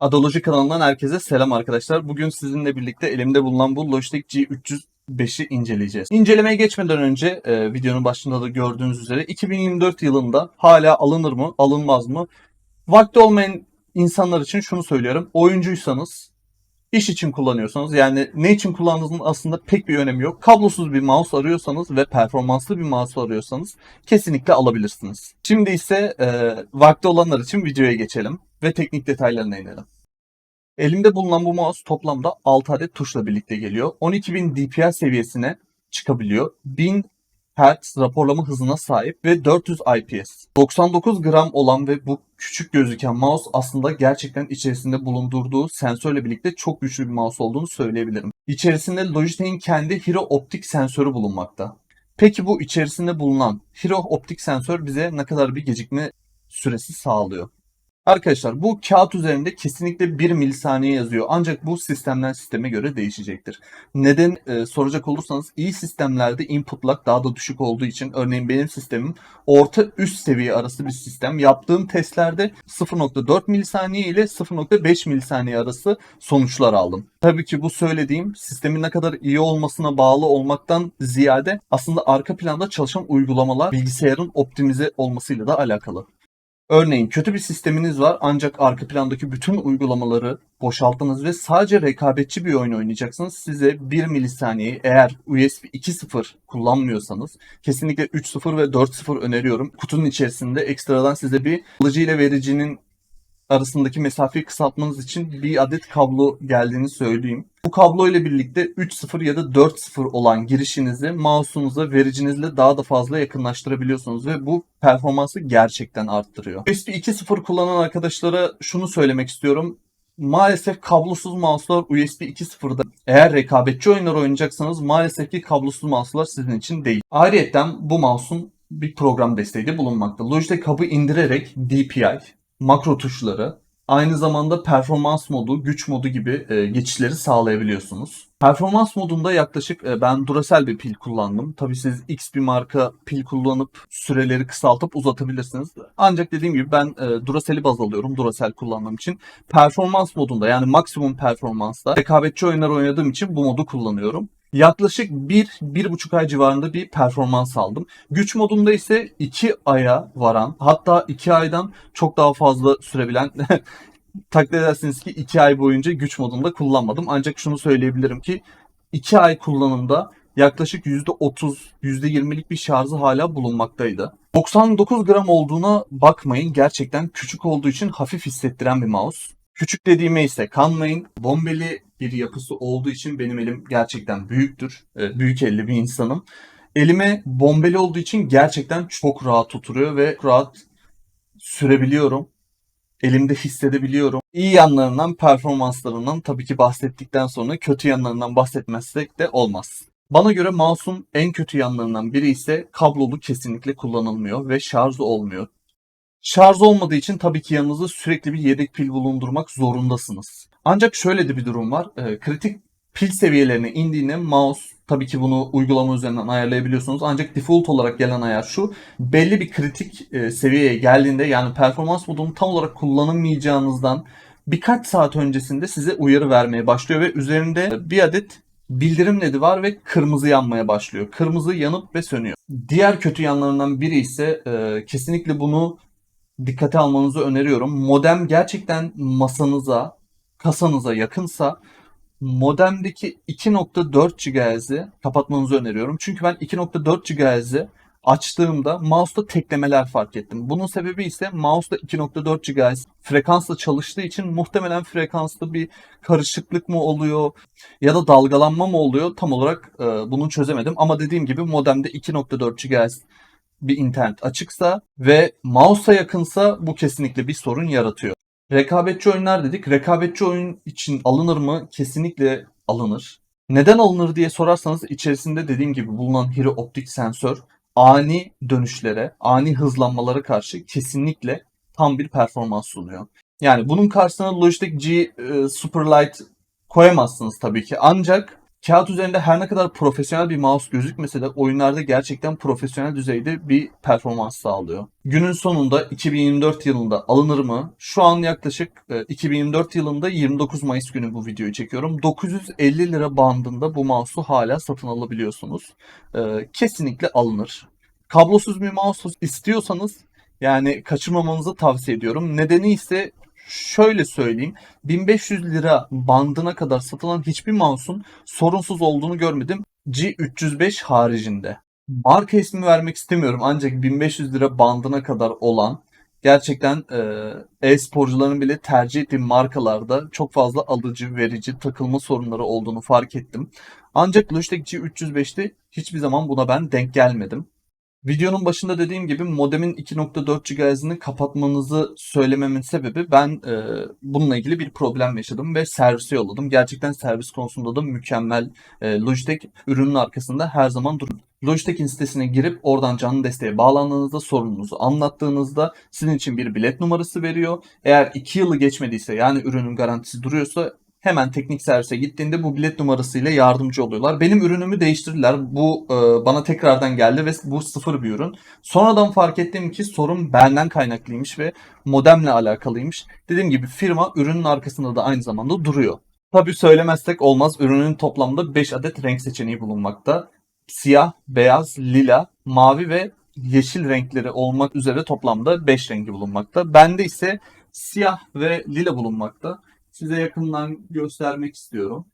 Adoloji kanalından herkese selam arkadaşlar. Bugün sizinle birlikte elimde bulunan bu Logitech G305'i inceleyeceğiz. İncelemeye geçmeden önce e, videonun başında da gördüğünüz üzere 2024 yılında hala alınır mı, alınmaz mı? Vakti olmayan insanlar için şunu söylüyorum. Oyuncuysanız, iş için kullanıyorsanız yani ne için kullandığınızın aslında pek bir önemi yok. Kablosuz bir mouse arıyorsanız ve performanslı bir mouse arıyorsanız kesinlikle alabilirsiniz. Şimdi ise e, vakti olanlar için videoya geçelim ve teknik detaylarına inelim. Elimde bulunan bu mouse toplamda 6 adet tuşla birlikte geliyor. 12.000 DPI seviyesine çıkabiliyor. 1000 Hz raporlama hızına sahip ve 400 IPS. 99 gram olan ve bu küçük gözüken mouse aslında gerçekten içerisinde bulundurduğu sensörle birlikte çok güçlü bir mouse olduğunu söyleyebilirim. İçerisinde Logitech'in kendi Hero Optik sensörü bulunmakta. Peki bu içerisinde bulunan Hero Optik sensör bize ne kadar bir gecikme süresi sağlıyor? Arkadaşlar bu kağıt üzerinde kesinlikle 1 milisaniye yazıyor. Ancak bu sistemden sisteme göre değişecektir. Neden e, soracak olursanız iyi sistemlerde input lag daha da düşük olduğu için örneğin benim sistemim orta üst seviye arası bir sistem. Yaptığım testlerde 0.4 milisaniye ile 0.5 milisaniye arası sonuçlar aldım. Tabii ki bu söylediğim sistemin ne kadar iyi olmasına bağlı olmaktan ziyade aslında arka planda çalışan uygulamalar bilgisayarın optimize olmasıyla da alakalı. Örneğin kötü bir sisteminiz var ancak arka plandaki bütün uygulamaları boşalttınız ve sadece rekabetçi bir oyun oynayacaksınız. Size 1 milisaniye eğer USB 2.0 kullanmıyorsanız kesinlikle 3.0 ve 4.0 öneriyorum. Kutunun içerisinde ekstradan size bir alıcı ile vericinin arasındaki mesafeyi kısaltmanız için bir adet kablo geldiğini söyleyeyim. Bu kablo ile birlikte 3.0 ya da 4.0 olan girişinizi mouse'unuza vericinizle daha da fazla yakınlaştırabiliyorsunuz ve bu performansı gerçekten arttırıyor. USB 2.0 kullanan arkadaşlara şunu söylemek istiyorum. Maalesef kablosuz mouse'lar USB 2.0'da eğer rekabetçi oyunlar oynayacaksanız maalesef ki kablosuz mouse'lar sizin için değil. Ayrıca bu mouse'un bir program desteği de bulunmakta. Logitech hub'ı indirerek DPI, makro tuşları, aynı zamanda performans modu, güç modu gibi e, geçişleri sağlayabiliyorsunuz. Performans modunda yaklaşık e, ben Duracell bir pil kullandım. Tabii siz X bir marka pil kullanıp süreleri kısaltıp uzatabilirsiniz. Ancak dediğim gibi ben e, Duracell'i baz alıyorum Duracell kullandığım için. Performans modunda yani maksimum performansta rekabetçi oyunlar oynadığım için bu modu kullanıyorum. Yaklaşık 1-1,5 ay civarında bir performans aldım. Güç modunda ise 2 aya varan hatta 2 aydan çok daha fazla sürebilen takdir edersiniz ki 2 ay boyunca güç modunda kullanmadım. Ancak şunu söyleyebilirim ki 2 ay kullanımda yaklaşık %30, %20'lik bir şarjı hala bulunmaktaydı. 99 gram olduğuna bakmayın. Gerçekten küçük olduğu için hafif hissettiren bir mouse. Küçük dediğime ise kanmayın. Bombeli bir yapısı olduğu için benim elim gerçekten büyüktür. Ee, Büyük elli bir insanım. Elime bombeli olduğu için gerçekten çok rahat oturuyor ve rahat sürebiliyorum. Elimde hissedebiliyorum. İyi yanlarından, performanslarından tabii ki bahsettikten sonra kötü yanlarından bahsetmezsek de olmaz. Bana göre mouse'un en kötü yanlarından biri ise kablolu kesinlikle kullanılmıyor ve şarj olmuyor. Şarj olmadığı için tabii ki yanınızda sürekli bir yedek pil bulundurmak zorundasınız. Ancak şöyle de bir durum var. Ee, kritik pil seviyelerine indiğinde mouse tabii ki bunu uygulama üzerinden ayarlayabiliyorsunuz. Ancak default olarak gelen ayar şu. Belli bir kritik e, seviyeye geldiğinde yani performans modunu tam olarak kullanamayacağınızdan birkaç saat öncesinde size uyarı vermeye başlıyor ve üzerinde bir adet bildirim ledi var ve kırmızı yanmaya başlıyor. Kırmızı yanıp ve sönüyor. Diğer kötü yanlarından biri ise e, kesinlikle bunu dikkate almanızı öneriyorum. Modem gerçekten masanıza, kasanıza yakınsa modemdeki 2.4 GHz'i kapatmanızı öneriyorum. Çünkü ben 2.4 GHz'i açtığımda mouse'da teklemeler fark ettim. Bunun sebebi ise mouse'da 2.4 GHz frekansla çalıştığı için muhtemelen frekansta bir karışıklık mı oluyor ya da dalgalanma mı oluyor tam olarak e, bunu çözemedim. Ama dediğim gibi modemde 2.4 GHz bir internet açıksa ve mouse'a yakınsa bu kesinlikle bir sorun yaratıyor. Rekabetçi oyunlar dedik. Rekabetçi oyun için alınır mı? Kesinlikle alınır. Neden alınır diye sorarsanız içerisinde dediğim gibi bulunan Hero optik sensör ani dönüşlere, ani hızlanmalara karşı kesinlikle tam bir performans sunuyor. Yani bunun karşısına Logitech G e, Superlight koyamazsınız tabii ki. Ancak Kağıt üzerinde her ne kadar profesyonel bir mouse gözükmese de oyunlarda gerçekten profesyonel düzeyde bir performans sağlıyor. Günün sonunda 2024 yılında alınır mı? Şu an yaklaşık e, 2024 yılında 29 Mayıs günü bu videoyu çekiyorum. 950 lira bandında bu mouse'u hala satın alabiliyorsunuz. E, Kesinlikle alınır. Kablosuz bir mouse istiyorsanız yani kaçırmamanızı tavsiye ediyorum. Nedeni ise şöyle söyleyeyim. 1500 lira bandına kadar satılan hiçbir mouse'un sorunsuz olduğunu görmedim. G305 haricinde. Marka ismi vermek istemiyorum ancak 1500 lira bandına kadar olan gerçekten e, e-sporcuların bile tercih ettiği markalarda çok fazla alıcı, verici, takılma sorunları olduğunu fark ettim. Ancak Logitech G305'te hiçbir zaman buna ben denk gelmedim. Videonun başında dediğim gibi modemin 2.4 GHz'ini kapatmanızı söylememin sebebi ben e, bununla ilgili bir problem yaşadım ve servise yolladım. Gerçekten servis konusunda da mükemmel e, Logitech ürünün arkasında her zaman durun. Logitech'in sitesine girip oradan canlı desteğe bağlandığınızda sorununuzu anlattığınızda sizin için bir bilet numarası veriyor. Eğer 2 yılı geçmediyse yani ürünün garantisi duruyorsa hemen teknik servise gittiğinde bu bilet numarasıyla yardımcı oluyorlar. Benim ürünümü değiştirdiler. Bu e, bana tekrardan geldi ve bu sıfır bir ürün. Sonradan fark ettim ki sorun benden kaynaklıymış ve modemle alakalıymış. Dediğim gibi firma ürünün arkasında da aynı zamanda duruyor. Tabii söylemezsek olmaz. Ürünün toplamda 5 adet renk seçeneği bulunmakta. Siyah, beyaz, lila, mavi ve yeşil renkleri olmak üzere toplamda 5 rengi bulunmakta. Bende ise siyah ve lila bulunmakta. Size yakından göstermek istiyorum.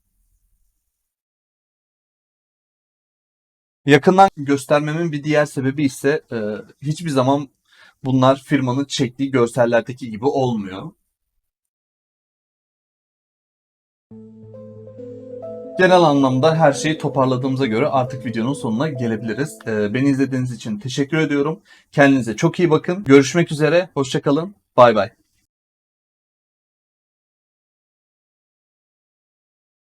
Yakından göstermemin bir diğer sebebi ise e, hiçbir zaman bunlar firmanın çektiği görsellerdeki gibi olmuyor. Genel anlamda her şeyi toparladığımıza göre artık videonun sonuna gelebiliriz. E, beni izlediğiniz için teşekkür ediyorum. Kendinize çok iyi bakın. Görüşmek üzere. Hoşçakalın. Bay bay.